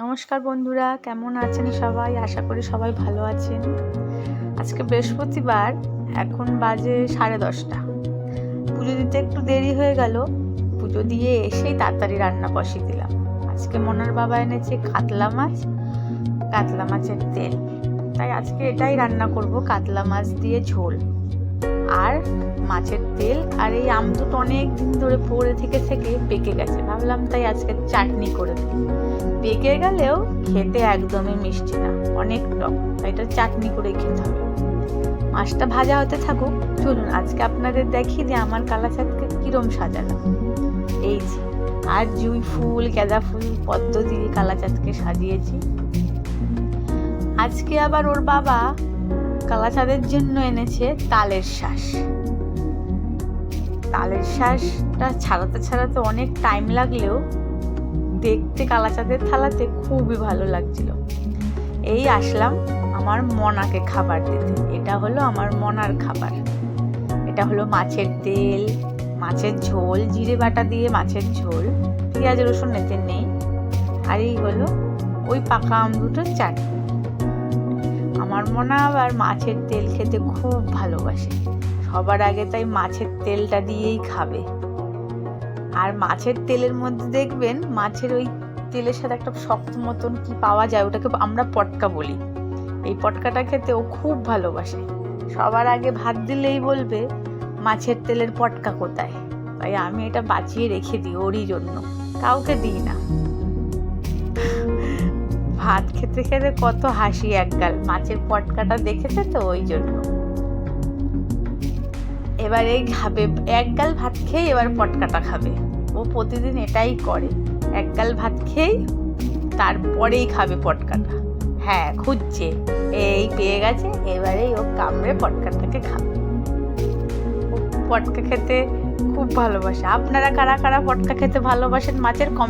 নমস্কার বন্ধুরা, কেমন আছেন সবাই? আশা করি সবাই ভালো আছেন। আজকে বৃহস্পতিবার, এখন বাজে সাড়ে দশটা। পুজো দিতে একটু দেরি হয়ে গেল। পুজো দিয়ে এসেই তাড়াতাড়ি রান্না বসিয়ে দিলাম। আজকে মনার বাবা এনেছে কাতলা মাছ, কাতলা মাছের তেল। তাই আজকে এটাই রান্না করব, কাতলা মাছ দিয়ে ঝোল। আর মাছের তেল আর এই আম দুটো অনেক দিন ধরে পড়ে থেকে থেকে পেকে গেছে। ভাবলাম তাই আজকে চাটনি করে দিই। পেকে গেলেও খেতে একদমই মিষ্টি না, অনেক টক। এটা চাটনি করে খেতে হবে। মাছটা ভাজা হতে থাকুক। চলুন, আজকে আপনাদের দেখি যে আমার কালা কালাচাঁদকে কিরম সাজানো। এই যে, আর জুই ফুল, গাঁদা ফুল পদ্ম দিয়ে কালাচাঁদকে সাজিয়েছি। আজকে আবার ওর বাবা কালাচাঁদের জন্য এনেছে তালের শ্বাস তালের শ্বাসটা ছাড়াতে ছাড়াতে অনেক টাইম লাগলেও দেখতে কালাচাঁদের থালাতে খুবই ভালো লাগছিল। এই আসলাম আমার মনাকে খাবার দিতে। এটা হলো আমার মনার খাবার। এটা হলো মাছের তেল, মাছের ঝোল, জিরে বাটা দিয়ে মাছের ঝোল, পেঁয়াজ রসুন এতে নেই। আর এই হলো ওই পাকা আম দুটোর চাটনি। মনে আবার মাছের তেল খেতে খুব ভালোবাসে। সবার আগে তাই মাছের তেলটা দিয়েই খাবে। আর মাছের তেলের মধ্যে দেখবেন মাছের ওই তেলের সাথে একটা শক্ত মতন কি পাওয়া যায় ওটাকে আমরা পটকা বলি। এই পটকাটা খেতে ও খুব ভালোবাসে। সবার আগে ভাত দিলেই বলবে, মাছের তেলের পটকা কোথায়? তাই আমি এটা বাঁচিয়ে রেখে দিই ওরই জন্য। কাউকে দিই না। ভাত খেতে খেতে কত হাসি একগাল। মাছের পটকাটা দেখেছে তো ওই জন্য। এবার এই খাবে একগাল ভাত খেয়ে এবার পটকাটা খাবে। ও প্রতিদিন এটাই করে। একগাল ভাত খেয়েই তারপরেই খাবে পটকাটা। হ্যাঁ খুঁজছে। এই পেয়ে গেছে এবারেই ও কামড়ে পটকাটাকে খাবে। পটকা খেতে খুব ভালোবাসে। আপনারা কারা কারা পটকা খেতে ভালোবাসেন, মাছের কমেন্ট